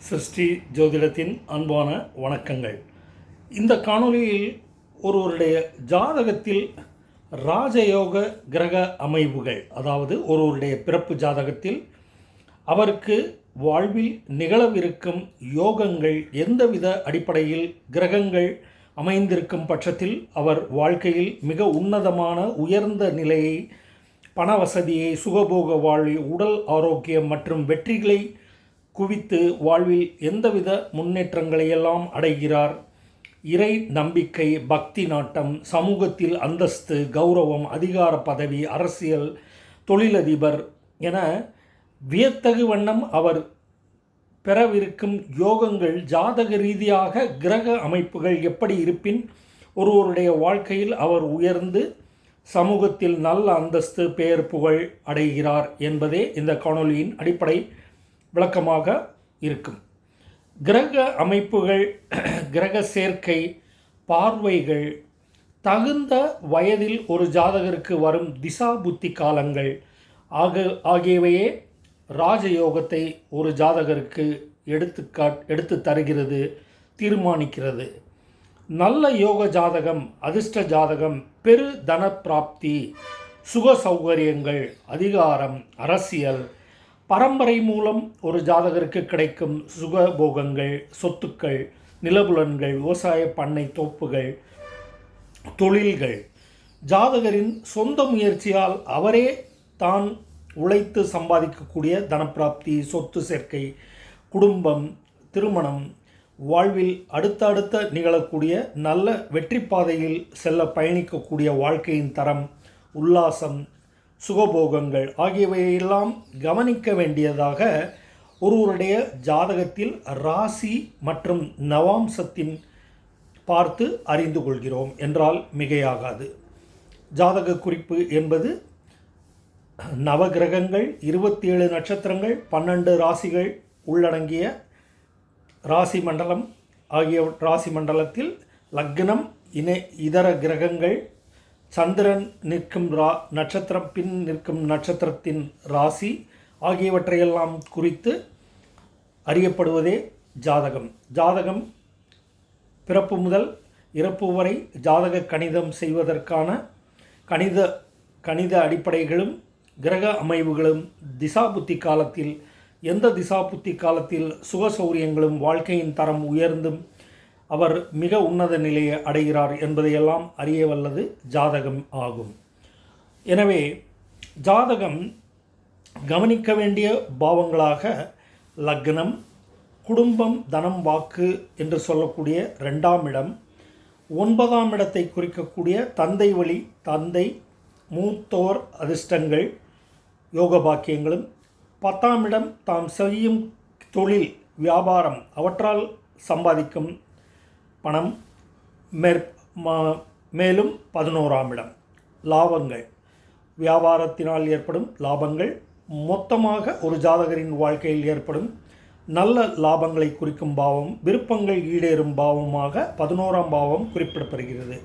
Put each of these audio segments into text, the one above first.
சிருஷ்டி ஜோதிடத்தின் அன்பான வணக்கங்கள். இந்த காணொளியில் ஒருவருடைய ஜாதகத்தில் ராஜயோக கிரக அமைவுகள் அதாவது ஒருவருடைய பிறப்பு ஜாதகத்தில் அவருக்கு வாழ்வில் நிகழவிருக்கும் யோகங்கள் எந்தவித அடிப்படையில் கிரகங்கள் அமைந்திருக்கும் பட்சத்தில் அவர் வாழ்க்கையில் மிக உன்னதமான உயர்ந்த நிலையை பண வசதியை சுகபோக வாழ்வை உடல் ஆரோக்கியம் மற்றும் வெற்றிகளை குவித்து வாழ்வில் எந்தவித முன்னேற்றங்களையெல்லாம் அடைகிறார்? இறை நம்பிக்கை பக்தி நாட்டம் சமூகத்தில் அந்தஸ்து கௌரவம் அதிகார பதவி அரசியல் தொழிலதிபர் என வியத்தகு வண்ணம் அவர் பெறவிருக்கும் யோகங்கள் ஜாதக ரீதியாக கிரக அமைப்புகள் எப்படி இருப்பின் ஒருவருடைய வாழ்க்கையில் அவர் உயர்ந்து சமூகத்தில் நல்ல அந்தஸ்து பெயர் புகழ் அடைகிறார் என்பதே இந்த காணொளியின் அடிப்படை விளக்கமாக இருக்கும். கிரக அமைப்புகள் கிரக சேர்க்கை பார்வைகள் தகுந்த வயதில் ஒரு ஜாதகருக்கு வரும் திசா புத்தி காலங்கள் ஆக ஆகியவையே ராஜயோகத்தை ஒரு ஜாதகருக்கு எடுத்துக்காட் எடுத்து தருகிறது தீர்மானிக்கிறது. நல்ல யோக ஜாதகம் அதிர்ஷ்ட ஜாதகம் பெரு தன பிராப்தி சுக சௌகரியங்கள் அதிகாரம் அரசியல் பரம்பரை மூலம் ஒரு ஜாதகருக்கு கிடைக்கும் சுகபோகங்கள் சொத்துக்கள் நிலபுலன்கள் விவசாய பண்ணை தோப்புகள் தொழில்கள். ஜாதகரின் சொந்த முயற்சியால் அவரே தான் உழைத்து சம்பாதிக்கக்கூடிய தனப்பிராப்தி சொத்து சேர்க்கை குடும்பம் திருமணம் வாழ்வில் அடுத்தடுத்த நிகழக்கூடிய நல்ல வெற்றி பாதையில் செல்ல பயணிக்கக்கூடிய வாழ்க்கையின் தரம் உல்லாசம் சுகபோகங்கள் ஆகியவையெல்லாம் கவனிக்க வேண்டியதாக ஒருவருடைய ஜாதகத்தில் ராசி மற்றும் நவாம்சத்தின் பார்த்து அறிந்து கொள்கிறோம் என்றால் மிகையாகாது. ஜாதக குறிப்பு என்பது நவகிரகங்கள் இருபத்தி ஏழு நட்சத்திரங்கள் பன்னெண்டு ராசிகள் உள்ளடங்கிய ராசி மண்டலம் ஆகிய ராசி மண்டலத்தில் லக்னம் இணை இதர கிரகங்கள் சந்திரன் நிற்கும் ரா நட்சத்திரம் பின் நிற்கும் நட்சத்திரத்தின் ராசி ஆகியவற்றையெல்லாம் குறித்து அறியப்படுவதே ஜாதகம். ஜாதகம் பிறப்பு முதல் இறப்பு வரை ஜாதக கணிதம் செய்வதற்கான கணித கணித அடிப்படைகளும் கிரக அமைவுகளும் திசா புத்தி காலத்தில் எந்த திசா புத்தி காலத்தில் சுக சௌரியங்களும் வாழ்க்கையின் தரம் உயர்ந்தும் அவர் மிக உன்னத நிலையை அடைகிறார் என்பதையெல்லாம் அறிய வல்லது ஜாதகம் ஆகும். எனவே ஜாதகம் கவனிக்க வேண்டிய பாவங்களாக லக்னம் குடும்பம் தனம் வாக்கு என்று சொல்லக்கூடிய ரெண்டாம் இடம் ஒன்பதாம் இடத்தை குறிக்கக்கூடிய தந்தை வழி தந்தை மூத்தோர் அதிர்ஷ்டங்கள் யோக பாக்கியங்களும் பத்தாம் இடம் தாம் செய்யும் தொழில் வியாபாரம் அவற்றால் சம்பாதிக்கும் பணம் மேற் மேலும் பதினோராம் இடம். லாபங்கள். வியாபாரத்தினால் ஏற்படும் லாபங்கள் மொத்தமாக ஒரு ஜாதகரின் வாழ்க்கையில் ஏற்படும் நல்ல லாபங்களை குறிக்கும் பாவம் விருப்பங்கள் ஈடேறும் பாவமாக பதினோராம் பாவம் குறிப்பிடப்படுகிறது.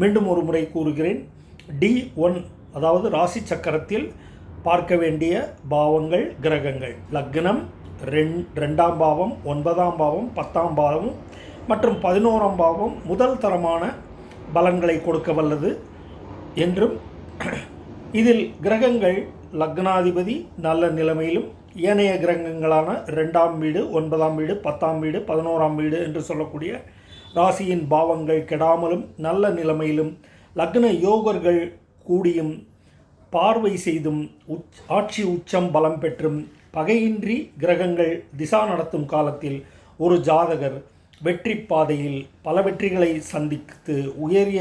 மீண்டும் ஒரு முறை கூறுகிறேன் டி ஒன் அதாவது ராசி சக்கரத்தில் பார்க்க வேண்டிய பாவங்கள் கிரகங்கள். லக்னம் ரெண் ரெண்டாம் பாவம் ஒன்பதாம் பாவம் பத்தாம் பாவம் மற்றும் பதினோராம் பாவம் முதல் தரமான பலன்களை கொடுக்க வல்லது என்றும் இதில் கிரகங்கள் லக்னாதிபதி நல்ல நிலைமையிலும் ஏனைய கிரகங்களான ரெண்டாம் வீடு ஒன்பதாம் வீடு பத்தாம் வீடு பதினோராம் வீடு என்று சொல்லக்கூடிய ராசியின் பாவங்கள் கெடாமலும் நல்ல நிலைமையிலும் லக்ன யோகர்கள் கூடியும் பார்வை செய்தும் உச் ஆட்சி உச்சம் பலம் பெற்றும் பகையின்றி கிரகங்கள் திசா நடத்தும் காலத்தில் ஒரு ஜாதகர் வெற்றி பாதையில் பல வெற்றிகளை சந்தித்து உயரிய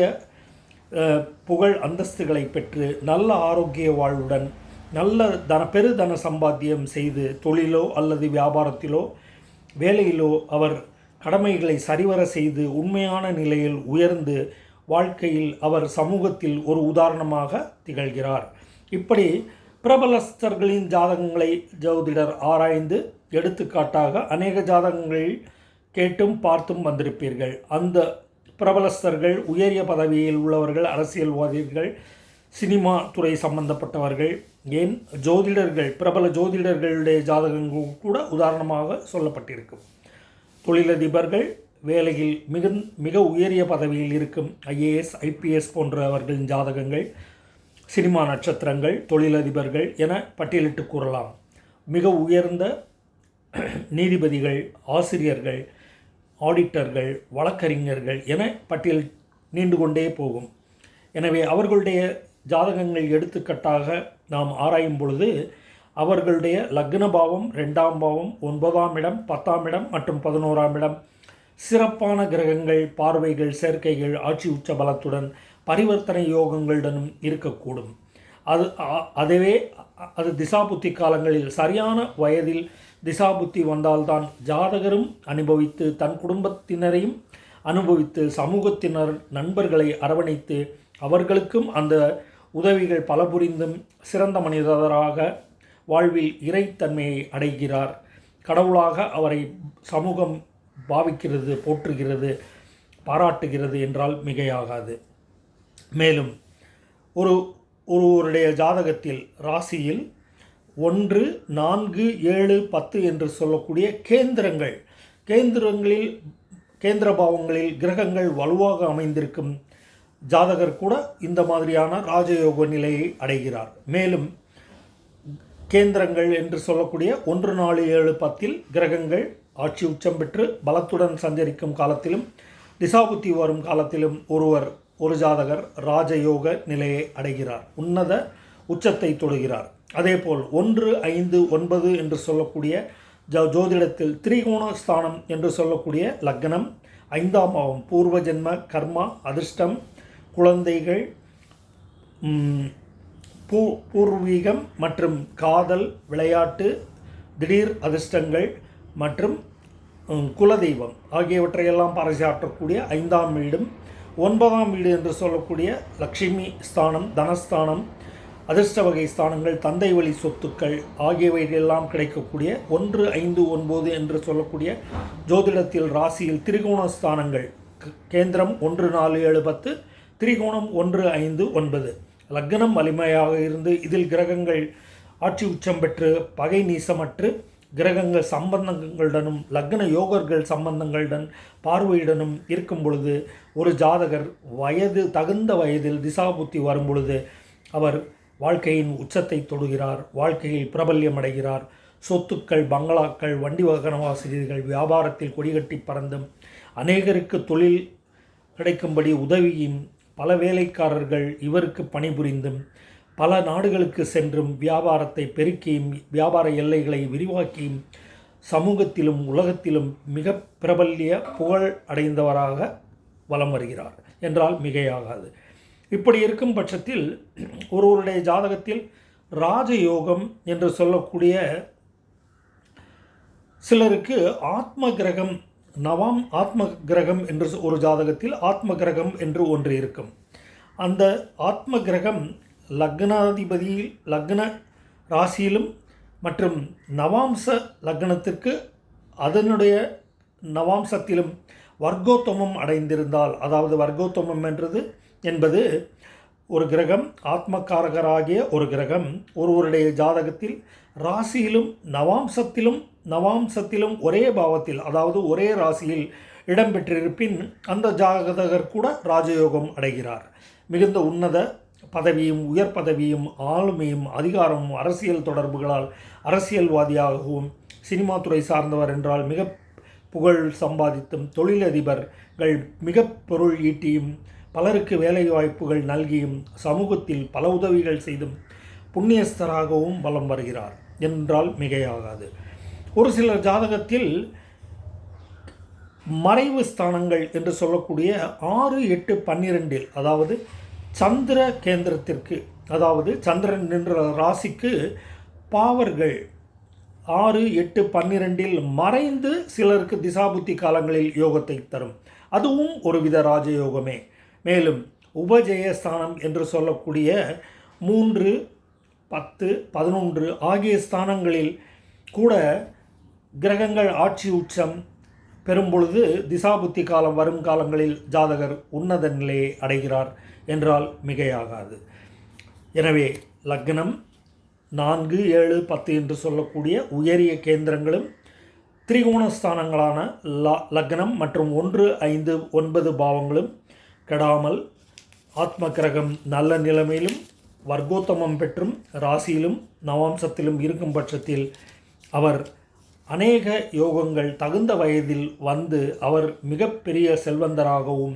புகழ் அந்தஸ்துகளை பெற்று நல்ல ஆரோக்கிய வாழ்வுடன் நல்ல தன பெரு தன சம்பாத்தியம் செய்து தொழிலோ அல்லது வியாபாரத்திலோ வேலையிலோ அவர் கடமைகளை சரிவர செய்து உண்மையான நிலையில் உயர்ந்து வாழ்க்கையில் அவர் சமூகத்தில் ஒரு உதாரணமாக திகழ்கிறார். இப்படி பிரபலஸ்தர்களின் ஜாதகங்களை ஜோதிடர் ஆராய்ந்து எடுத்துக்காட்டாக அநேக ஜாதகங்களில் கேட்டும் பார்த்தும் வந்திருப்பீர்கள். அந்த பிரபலஸ்தர்கள் உயரிய பதவியில் உள்ளவர்கள் அரசியல்வாதிகள் சினிமா துறை சம்பந்தப்பட்டவர்கள் ஏன்? ஜோதிடர்கள் பிரபல ஜோதிடர்களுடைய ஜாதகங்கள் கூட உதாரணமாக சொல்லப்பட்டிருக்கும். தொழிலதிபர்கள் வேலையில் மிக மிக உயரிய பதவியில் இருக்கும் ஐஏஎஸ் ஐபிஎஸ் போன்றவர்களின் ஜாதகங்கள் சினிமா நட்சத்திரங்கள் தொழிலதிபர்கள் என பட்டியலிட்டு கூறலாம். மிக உயர்ந்த நீதிபதிகள் ஆசிரியர்கள் ஆடிட்டர்கள் வழக்கறிஞர்கள் என பட்டியல் நீண்டு கொண்டே போகும். எனவே அவர்களுடைய ஜாதகங்கள் எடுத்துக்கட்டாக நாம் ஆராயும் பொழுது அவர்களுடைய லக்ன பாவம் ரெண்டாம் பாவம் ஒன்பதாம் இடம் பத்தாம் இடம் மற்றும் பதினோராம் இடம். சிறப்பான கிரகங்கள் பார்வைகள் சேர்க்கைகள் ஆட்சி உச்ச பலத்துடன் பரிவர்த்தனை யோகங்களுடனும் இருக்கக்கூடும். அது அதுவே அது திசாபுத்தி காலங்களில் சரியான வயதில் திசாபுத்தி வந்தால்தான் ஜாதகரும் அனுபவித்து தன் குடும்பத்தினரையும் அனுபவித்து சமூகத்தினர் நண்பர்களை அரவணைத்து அவர்களுக்கும் அந்த உதவிகள் பல புரிந்தும் சிறந்த மனிதராக வாழ்வில் இறைத்தன்மையை அடைகிறார். கடவுளாக அவரை சமூகம் பாவிக்கிறது போற்றுகிறது பாராட்டுகிறது என்றால் மிகையாகாது. மேலும் ஒரு ஒருவருடைய ஜாதகத்தில் ராசியில் ஒன்று நான்கு ஏழு பத்து என்று சொல்லக்கூடிய கேந்திரங்கள். கேந்திரங்களில் கேந்திர பாவங்களில் கிரகங்கள் வலுவாக அமைந்திருக்கும் ஜாதகர் கூட இந்த மாதிரியான ராஜயோக நிலையை அடைகிறார். மேலும் கேந்திரங்கள் என்று சொல்லக்கூடிய ஒன்று நாலு ஏழு பத்தில் கிரகங்கள் ஆட்சி உச்சம் பெற்று பலத்துடன் சஞ்சரிக்கும் காலத்திலும் திசாபுத்தி வரும் காலத்திலும் ஒருவர் ஒரு ஜாதகர் ராஜயோக நிலையை அடைகிறார். உன்னத உச்சத்தை தொடுகிறார். அதேபோல் ஒன்று ஐந்து ஒன்பது என்று சொல்லக்கூடிய ஜ ஜோதிடத்தில் திரிகோண ஸ்தானம் என்று சொல்லக்கூடிய லக்னம் ஐந்தாம் பாவம் பூர்வ ஜென்ம கர்மா அதிர்ஷ்டம் குழந்தைகள் பூ பூர்வீகம் மற்றும் காதல் விளையாட்டு திடீர் அதிர்ஷ்டங்கள் மற்றும் குலதெய்வம் ஆகியவற்றையெல்லாம் பறைசாற்றக்கூடிய ஐந்தாம் வீடும் ஒன்பதாம் வீடு என்று சொல்லக்கூடிய லக்ஷ்மி ஸ்தானம் தனஸ்தானம் அதிர்ஷ்ட வகை ஸ்தானங்கள் தந்தை வழி சொத்துக்கள் ஆகியவைகளெல்லாம் கிடைக்கக்கூடிய ஒன்று ஐந்து ஒன்பது என்று சொல்லக்கூடிய ஜோதிடத்தில் ராசியில் திரிகோண ஸ்தானங்கள். கேந்திரம் ஒன்று நாலு ஏழு பத்து திரிகோணம் ஒன்று ஐந்து ஒன்பது. லக்னம் வலிமையாக இருந்து இதில் கிரகங்கள் ஆட்சி உச்சம் பெற்று பகை நீசமற்று கிரகங்கள் சம்பந்தங்களுடனும் லக்ன யோகர்கள் சம்பந்தங்களுடன் பார்வையுடனும் இருக்கும் பொழுது ஒரு ஜாதகர் வயது தகுந்த வயதில் திசாபுத்தி வரும் பொழுது அவர் வாழ்க்கையின் உச்சத்தை தொடுகிறார் வாழ்க்கையில் பிரபல்யம் அடைகிறார் சொத்துக்கள் பங்களாக்கள் வண்டி வாகன வசதிகள் வியாபாரத்தில் கொடிகட்டி பறந்தும் அநேகருக்கு தொழில் கிடைக்கும்படி உதவியும் பல வேலைக்காரர்கள் இவருக்கு பணிபுரிந்தும் பல நாடுகளுக்கு சென்றும் வியாபாரத்தை பெருக்கியும் வியாபார எல்லைகளை விரிவாக்கியும் சமூகத்திலும் உலகத்திலும் மிக பிரபல்ய புகழ் அடைந்தவராக வலம் வருகிறார். என்றால் மிகையாகாது. இப்படி இருக்கும் பட்சத்தில் ஒருவருடைய ஜாதகத்தில் ராஜயோகம் என்று சொல்லக்கூடிய சிலருக்கு ஆத்ம கிரகம் நவாம் ஆத்ம கிரகம் என்று ஒரு ஜாதகத்தில் ஆத்ம கிரகம் என்று ஒன்று இருக்கும். அந்த ஆத்ம கிரகம் லக்னாதிபதியில் லக்ன ராசியிலும் மற்றும் நவாம்ச லக்னத்திற்கு அதனுடைய நவாம்சத்திலும் வர்க்கோத்தமம் அடைந்திருந்தால் அதாவது வர்க்கோத்தமம் என்றது என்பது ஒரு கிரகம் ஆத்மகாரகராகிய ஒரு கிரகம். ஒருவருடைய ஜாதகத்தில் ராசியிலும் நவாம்சத்திலும் நவாம்சத்திலும் ஒரே பாவத்தில் அதாவது ஒரே ராசியில் இடம்பெற்றிருப்பின் அந்த ஜாதகர் கூட ராஜயோகம் அடைகிறார். மிகுந்த உன்னத பதவியும் உயர் பதவியும் ஆளுமையும் அதிகாரமும் அரசியல் தொடர்புகளால் அரசியல்வாதியாகவும் சினிமா துறை சார்ந்தவர் என்றால் மிக புகழ் சம்பாதித்தும் தொழிலதிபர்கள் மிக பொருள் ஈட்டியும் பலருக்கு வேலை வாய்ப்புகள் நல்கியும் சமூகத்தில் பல உதவிகள் செய்தும் புண்ணியஸ்தராகவும் வலம் வருகிறார். என்றால் மிகையாகாது. ஒரு சிலர் ஜாதகத்தில் மறைவு ஸ்தானங்கள் என்று சொல்லக்கூடிய ஆறு எட்டு பன்னிரெண்டில் அதாவது சந்திர கேந்திரத்திற்கு அதாவது சந்திரன் என்ற ராசிக்கு பாவர்கள் ஆறு எட்டு பன்னிரெண்டில் மறைந்து சிலருக்கு திசாபுத்தி காலங்களில் யோகத்தை தரும். அதுவும் ஒருவித ராஜயோகமே. மேலும் உபஜெயஸ்தானம் என்று சொல்லக்கூடிய மூன்று பத்து பதினொன்று ஆகிய ஸ்தானங்களில் கூட கிரகங்கள் ஆட்சி உச்சம். பெறும்பொழுது திசாபுத்தி காலம் வரும் காலங்களில் ஜாதகர் உன்னத நிலையை அடைகிறார் என்றால் மிகையாகாது. எனவே லக்னம் நான்கு ஏழு பத்து என்று சொல்லக்கூடிய உயரிய கேந்திரங்களும் திரிகோணஸ்தானங்களான ல லக்னம் மற்றும் ஒன்று ஐந்து ஒன்பது பாவங்களும் கெடாமல் ஆத்ம கிரகம் நல்ல நிலைமையிலும் வர்க்கோத்தமம் பெற்றும் ராசியிலும் நவாம்சத்திலும் இருக்கும் பட்சத்தில் அவர் அநேக யோகங்கள் தகுந்த வயதில் வந்து அவர் மிகப்பெரிய செல்வந்தராகவும்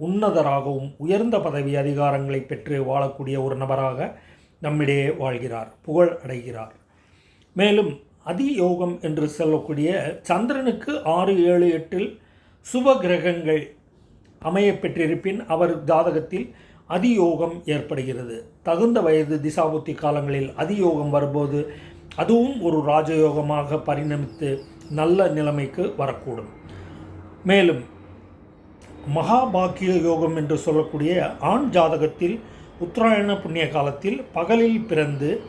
உன்னதராகவும் உயர்ந்த பதவி அதிகாரங்களை பெற்று வாழக்கூடிய ஒரு நபராக நம்மிடையே வாழ்கிறார் புகழ் அடைகிறார். மேலும் அதியோகம் என்று சொல்லக்கூடிய சந்திரனுக்கு ஆறு ஏழு எட்டில் சுப கிரகங்கள் அமையப்பெற்றிருப்பின் அவர் ஜாதகத்தில் அதியோகம் ஏற்படுகிறது. தகுந்த வயது திசாபுத்தி காலங்களில் அதியோகம் வரும்போது அதுவும் ஒரு ராஜயோகமாக பரிணமித்து நல்ல நிலைமைக்கு வரக்கூடும். மேலும் மகாபாக்கிய யோகம் என்று சொல்லக்கூடிய ஆண் ஜாதகத்தில் உத்தராயண புண்ணிய காலத்தில் பகலில் பிறந்து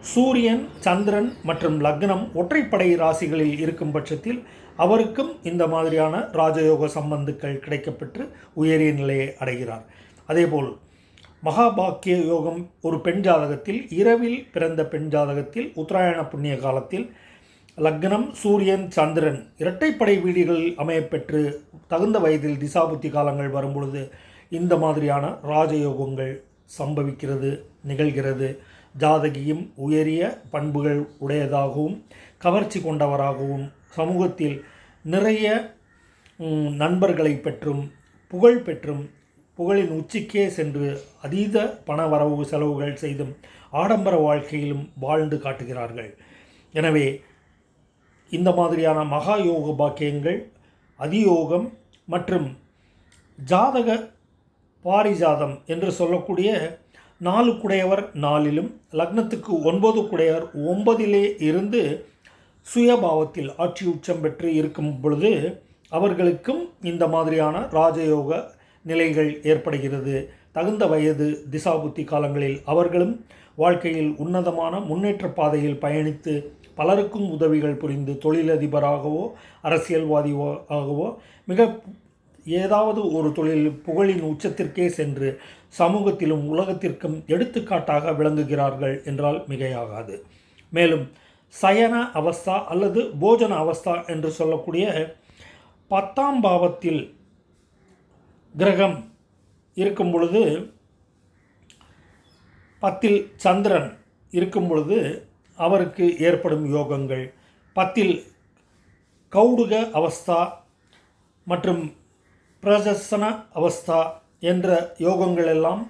சூரியன் சந்திரன் மற்றும் லக்னம் ஒற்றைப்படை ராசிகளில் இருக்கும் பட்சத்தில் அவருக்கும் இந்த மாதிரியான ராஜயோக சம்பந்துக்கள் கிடைக்கப்பெற்று உயரிய நிலையை அடைகிறார். அதேபோல் மகாபாக்கிய யோகம் ஒரு பெண் ஜாதகத்தில் இரவில் பிறந்த பெண் ஜாதகத்தில் உத்தராயண புண்ணிய காலத்தில் லக்னம் சூரியன் சந்திரன் இரட்டைப்படை வீடுகளில் அமையப்பெற்று தகுந்த வயதில் திசாபுத்தி காலங்கள் வரும்பொழுது இந்த மாதிரியான ராஜயோகங்கள் சம்பவிக்கிறது நிகழ்கிறது. ஜாதகியும் உயரிய பண்புகள் உடையதாகவும் கவர்ச்சி கொண்டவராகவும் சமூகத்தில் நிறைய நண்பர்களை பெற்றும் புகழ் பெற்றும் புகழின் உச்சிக்கே சென்று அதீத பண வரவு செலவுகள் செய்தும் ஆடம்பர வாழ்க்கையிலும் வாழ்ந்து காட்டுகிறார்கள். எனவே இந்த மாதிரியான மகா யோக பாக்கியங்கள் அதியோகம் மற்றும் ஜாதக பாரிஜாதம் என்று சொல்லக்கூடிய நாலு குடையவர் நாலிலும் லக்னத்துக்கு ஒன்பது குடையவர் ஒன்பதிலே இருந்து சுயபாவத்தில் ஆட்சி உச்சம் பெற்று இருக்கும் பொழுது அவர்களுக்கும் இந்த மாதிரியான ராஜயோக நிலைகள் ஏற்படுகிறது. தகுந்த வயது திசாபுத்தி காலங்களில் அவர்களும் வாழ்க்கையில் உன்னதமான முன்னேற்ற பாதையில் பயணித்து பலருக்கும் உதவிகள் புரிந்து தொழிலதிபராகவோ அரசியல்வாதியோ ஆகவோ மிக ஏதாவது ஒரு தொழில் புகழின் உச்சத்திற்கே சென்று சமூகத்திலும் உலகத்திற்கும் எடுத்துக்காட்டாக விளங்குகிறார்கள் என்றால் மிகையாகாது. மேலும் சயன அவஸ்தா அல்லது போஜன அவஸ்தா என்று சொல்லக்கூடிய பத்தாம் பாவத்தில் கிரகம் இருக்கும் பொழுது பத்தில் சந்திரன் இருக்கும் பொழுது அவருக்கு ஏற்படும் யோகங்கள். பத்தில் கௌடுக அவஸ்தா மற்றும் பிரசசன அவஸ்தா என்ற யோகங்கள் எல்லாம்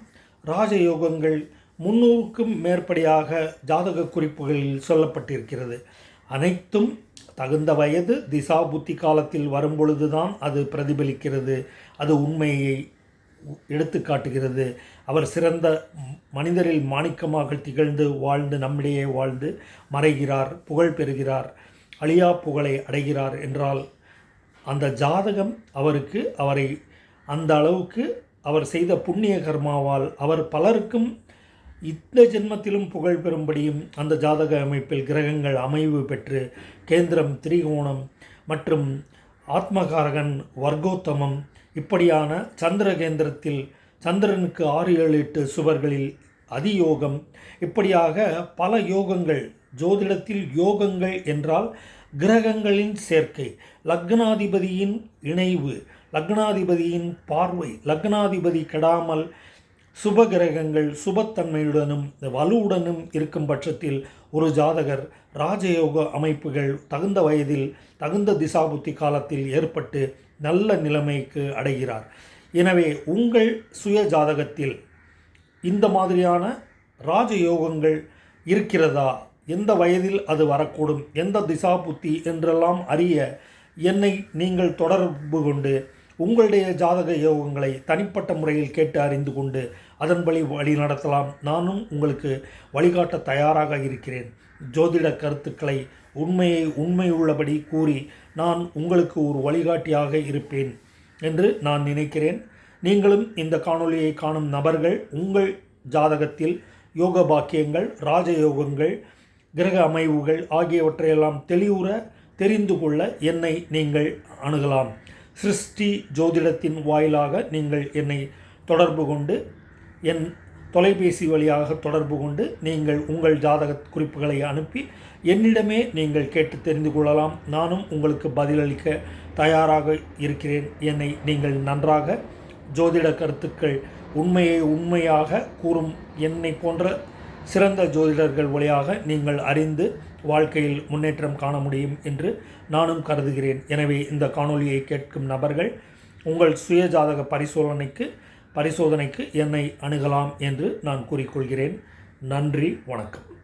ராஜயோகங்கள் முன்னூறுக்கும் மேற்படியாக ஜாதக குறிப்புகளில் சொல்லப்பட்டிருக்கிறது. அனைத்தும் தகுந்த வயது திசா புத்தி காலத்தில் வரும்பொழுதுதான் அது பிரதிபலிக்கிறது. அது உண்மையை எடுத்து காட்டுகிறது. அவர் சிறந்த மனிதரில் மாணிக்கமாக திகழ்ந்து வாழ்ந்து நம்மிடையே வாழ்ந்து மறைகிறார் புகழ் பெறுகிறார் அழியா புகழை அடைகிறார் என்றால் அந்த ஜாதகம் அவருக்கு அவரை அந்த அளவுக்கு அவர் செய்த புண்ணிய கர்மாவால் அவர் பலருக்கும் இந்த ஜென்மத்திலும் புகழ் பெறும்படியும் அந்த ஜாதக அமைப்பில் கிரகங்கள் அமைவு பெற்று கேந்திரம் திரிகோணம் மற்றும் ஆத்மகாரகன் வர்க்கோத்தமம் இப்படியான சந்திர கேந்திரத்தில் சந்திரனுக்கு ஆறு ஏழு எட்டு சுவர்களில் அதியோகம். இப்படியாக பல யோகங்கள் ஜோதிடத்தில் யோகங்கள் என்றால் கிரகங்களின் சேர்க்கை லக்னாதிபதியின் இணைவு லக்னாதிபதியின் பார்வை லக்னாதிபதி கெடாமல் சுப கிரகங்கள் சுபத்தன்மையுடனும் வலுவுடனும் இருக்கும் பட்சத்தில் ஒரு ஜாதகர் ராஜயோக அமைப்புகள் தகுந்த வயதில் தகுந்த திசாபுத்தி காலத்தில் ஏற்பட்டு நல்ல நிலைமைக்கு அடைகிறார். எனவே உங்கள் சுய ஜாதகத்தில் இந்த மாதிரியான ராஜயோகங்கள் இருக்கிறதா? எந்த வயதில் அது வரக்கூடும்? எந்த திசா புத்தி என்றெல்லாம் அறிய என்னை நீங்கள் தொடர்பு கொண்டு உங்களுடைய ஜாதக யோகங்களை தனிப்பட்ட முறையில் கேட்டு அறிந்து கொண்டு அதன்படி வழி நடத்தலாம். நானும் உங்களுக்கு வழிகாட்ட தயாராக இருக்கிறேன். ஜோதிட கருத்துக்களை உண்மையை உண்மையுள்ளபடி கூறி நான் உங்களுக்கு ஒரு வழிகாட்டியாக இருப்பேன் என்று நான் நினைக்கிறேன். நீங்களும் இந்த காணொளியை காணும் நபர்கள் உங்கள் ஜாதகத்தில் யோக பாக்கியங்கள் ராஜயோகங்கள் கிரக அமைவுகள் ஆகியவற்றையெல்லாம் தெளிவுற தெரிந்து கொள்ள என்னை நீங்கள் அணுகலாம். சிருஷ்டி ஜோதிடத்தின் வாயிலாக நீங்கள் என்னை தொடர்பு கொண்டு என் தொலைபேசி வழியாக தொடர்பு கொண்டு நீங்கள் உங்கள் ஜாதக குறிப்புகளை அனுப்பி என்னிடமே நீங்கள் கேட்டு தெரிந்து கொள்ளலாம். நானும் உங்களுக்கு பதிலளிக்க தயாராக இருக்கிறேன். என்னை நீங்கள் நன்றாக ஜோதிட கருத்துக்கள் உண்மையை உண்மையாக கூறும். என்னை போன்ற சிறந்த ஜோதிடர்கள் வழியாக நீங்கள் அறிந்து வாழ்க்கையில் முன்னேற்றம் காண முடியும் என்று நானும் கருதுகிறேன். எனவே இந்த காணொலியை கேட்கும் நபர்கள் உங்கள் சுய ஜாதக பரிசோதனைக்கு பரிசோதனைக்கு என்னை அணுகலாம் என்று நான் கூறிக்கொள்கிறேன். நன்றி வணக்கம்.